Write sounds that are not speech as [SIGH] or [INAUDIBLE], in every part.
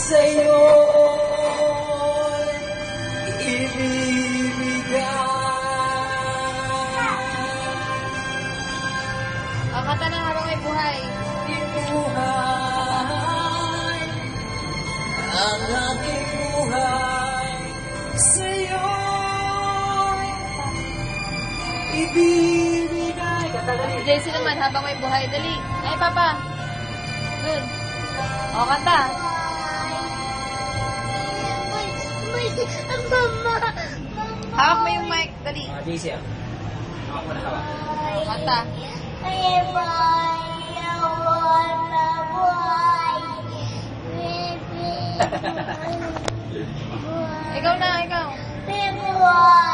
sa'yo ibibigay. O, kanta na habang may buhay. Buhay, ang aking buhay sa'yo ibibigay. Si JC naman habang may buhay. Dali. Ay, Papa. Dun. O, kanta. Hawak mo yung mic. Dali. Ah, JC ah. Ako na hawak. Kanta. [LAUGHS] Ikaw na, ikaw. Habang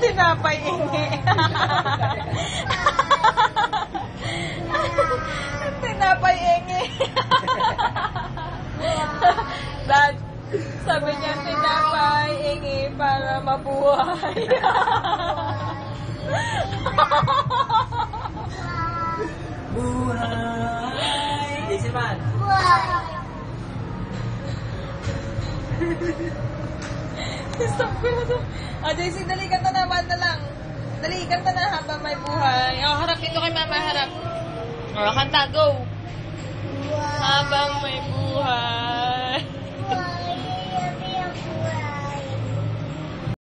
Tinapay ingi. Tinapay ingi. Dad, sabi niya tinapay ingi para mabuhay. Buhay. JC man. To. Ah, JC, dali kanta na. Na lang. Dali, kanta na habang may buhay. Oh, harap dito kay mama, harap. Oh, kanta, go. Habang may buhay.